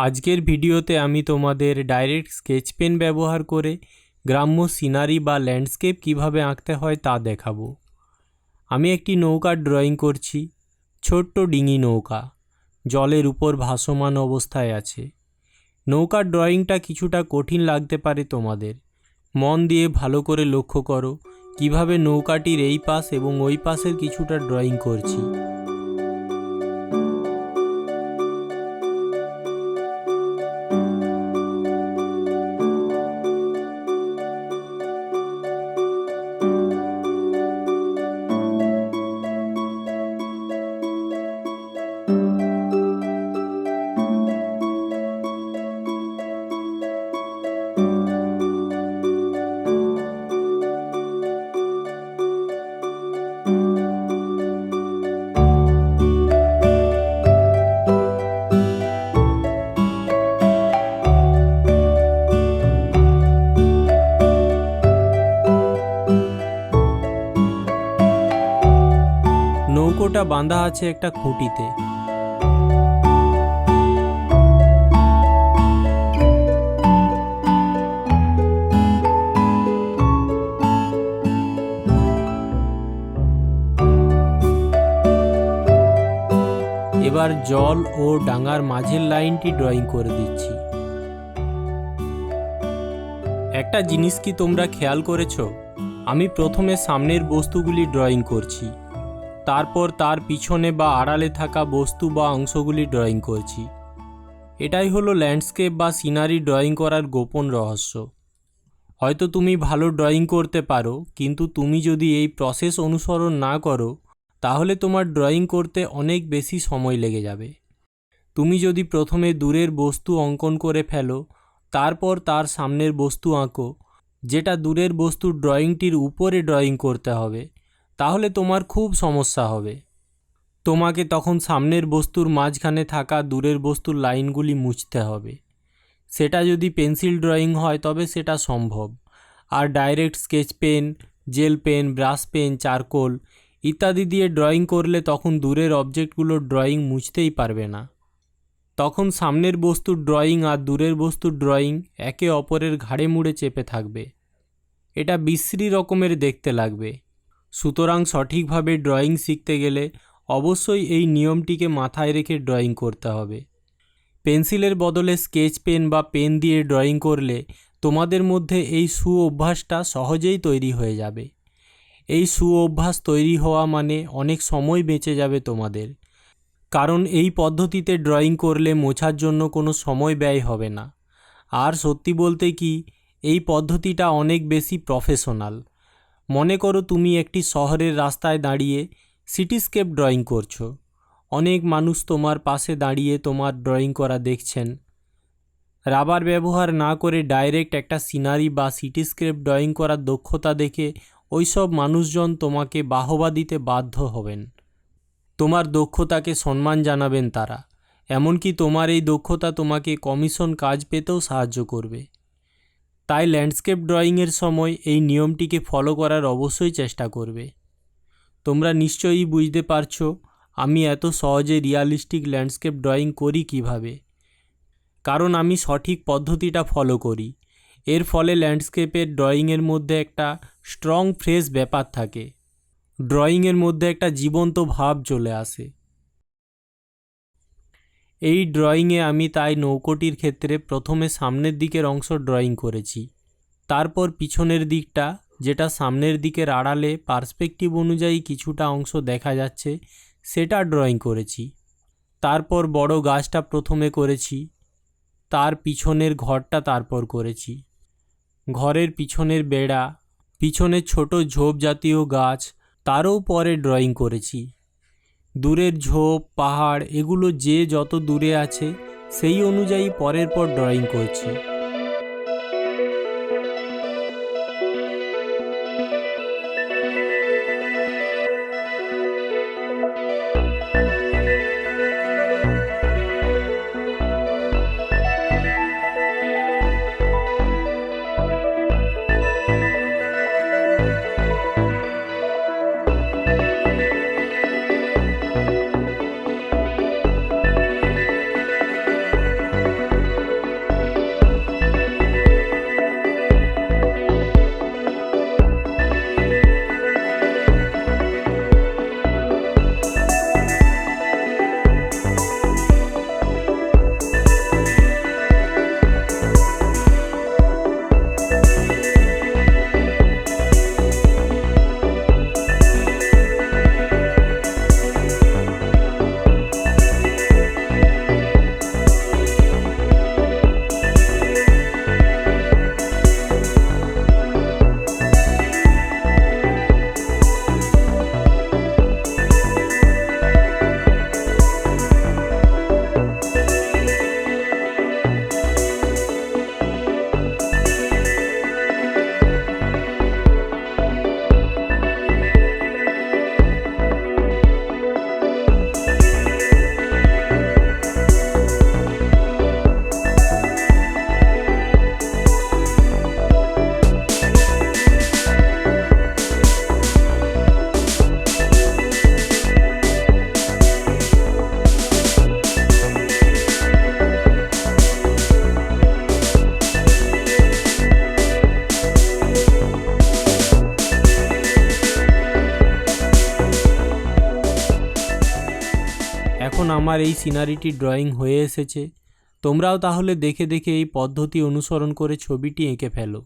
আজকের ভিডিওতে আমি তোমাদের ডাইরেক্ট স্কেচ পেন ব্যবহার করে গ্রাম্য সিনারি বা ল্যান্ডস্কেপ কীভাবে আঁকতে হয় তা দেখাবো। আমি একটি নৌকার ড্রয়িং করছি, ছোট্ট ডিঙি নৌকা, জলের উপর ভাসমান অবস্থায় আছে। নৌকার ড্রয়িংটা কিছুটা কঠিন লাগতে পারে তোমাদের। মন দিয়ে ভালো করে লক্ষ্য করো, কীভাবে নৌকাটির এই পাশ এবং ওই পাশের কিছুটা ড্রয়িং করছি। নৌকোটা বাঁধা আছে একটা খুঁটিতে। এবার জল ও ডাঙার মাঝের লাইনটি ড্রয়িং করে দিচ্ছি। একটা জিনিস কি তোমরা খেয়াল করেছ? আমি প্রথমে সামনের বস্তুগুলি ড্রয়িং করছি। তারপর তার পিছনে বা আড়ালে থাকা বস্তু বা অংশগুলি ড্রয়িং করছি। এটাই হলো ল্যান্ডস্কেপ বা সিনারি ড্রয়িং করার গোপন রহস্য। হয়তো তুমি ভালো ড্রয়িং করতে পারো, কিন্তু তুমি যদি এই প্রসেস অনুসরণ না করো, তাহলে তোমার ড্রয়িং করতে অনেক বেশি সময় লেগে যাবে। তুমি যদি প্রথমে দূরের বস্তু অঙ্কন করে ফেলো, তারপর তার সামনের বস্তু আঁকো, যেটা দূরের বস্তুর ড্রয়িংটির উপরে ড্রয়িং করতে হবে। তাহলে তোমার খুব সমস্যা হবে। তোমাকে তখন সামনের বস্তুর মাঝখানে থাকা দূরের বস্তুর লাইনগুলি মুছতে হবে। সেটা যদি পেন্সিল ড্রয়িং হয়, তবে সেটা সম্ভব। আর direct sketch pen, gel pen, brush pen, charcoal ইত্যাদি দিয়ে ড্রয়িং করলে তখন দূরের অবজেক্টগুলোর ড্রয়িং মুছতেই পারবে না। তখন সামনের বস্তুর ড্রয়িং আর দূরের বস্তুর ড্রয়িং একে অপরের ঘাড়ে মুড়ে চেপে থাকবে। এটা বিশ্রী রকমের দেখতে লাগবে। সুতরাং সঠিকভাবে ড্রয়িং শিখতে গেলে অবশ্যই এই নিয়মটিকে মাথায় রেখে ড্রয়িং করতে হবে। পেন্সিলের বদলে স্কেচ পেন বা পেন দিয়ে ড্রয়িং করলে তোমাদের মধ্যে এই সু অভ্যাসটা সহজেই তৈরি হয়ে যাবে। এই সু অভ্যাস তৈরি হওয়া মানে অনেক সময় বেঁচে যাবে তোমাদের। কারণ এই পদ্ধতিতে ড্রয়িং করলে মোছার জন্য কোনো সময় ব্যয় হবে না। আর সত্যি বলতে কি, এই পদ্ধতিটা অনেক বেশি প্রফেশনাল। মনে করো তুমি একটি শহরের রাস্তায় দাঁড়িয়ে সিটিস্কেপ ড্রয়িং করছ। অনেক মানুষ তোমার পাশে দাঁড়িয়ে তোমার ড্রয়িং করা দেখছেন। রাবার ব্যবহার না করে ডাইরেক্ট একটা সিনারি বা সিটিস্কেপ ড্রয়িং করার দক্ষতা দেখে ওইসব মানুষজন তোমাকে বাহবা দিতে বাধ্য হবেন। তোমার দক্ষতাকে সম্মান জানাবেন তারা। এমনকি তোমার এই দক্ষতা তোমাকে কমিশন কাজ পেতেও সাহায্য করবে। তাই ল্যান্ডস্কেপ ড্রয়িংয়ের সময় এই নিয়মটিকে ফলো করার অবশ্যই চেষ্টা করবে। তোমরা নিশ্চয়ই বুঝতে পারছ আমি এত সহজে রিয়ালিস্টিক ল্যান্ডস্কেপ ড্রয়িং করি কীভাবে। কারণ আমি সঠিক পদ্ধতিটা ফলো করি। এর ফলে ল্যান্ডস্কেপের ড্রয়িংয়ের মধ্যে একটা স্ট্রং ফ্রেশ ব্যাপার থাকে। ড্রয়িংয়ের মধ্যে একটা জীবন্ত ভাব চলে আসে। এই ড্রয়িংয়ে আমি তাই নৌকোটির ক্ষেত্রে প্রথমে সামনের দিকের অংশ ড্রয়িং করেছি। তারপর পিছনের দিকটা, যেটা সামনের দিকের আড়ালে পার্সপেক্টিভ অনুযায়ী কিছুটা অংশ দেখা যাচ্ছে, সেটা ড্রয়িং করেছি। তারপর বড় গাছটা প্রথমে করেছি, তার পিছনের ঘরটা তারপর করেছি। ঘরের পিছনের বেড়া পিছনের ছোট ঝোপ জাতীয় গাছ, তারও পরে ড্রয়িং করেছি। দূরের ঝোপ পাহাড় এগুলো যে যত দূরে আছে সেই অনুযায়ী পরের পর ড্রয়িং করছি। এখন আমার এই সিনারিটি ড্রয়িং হয়ে এসেছে। তোমরাও তাহলে দেখে দেখে এই পদ্ধতি অনুসরণ করে ছবিটি এঁকে ফেলো।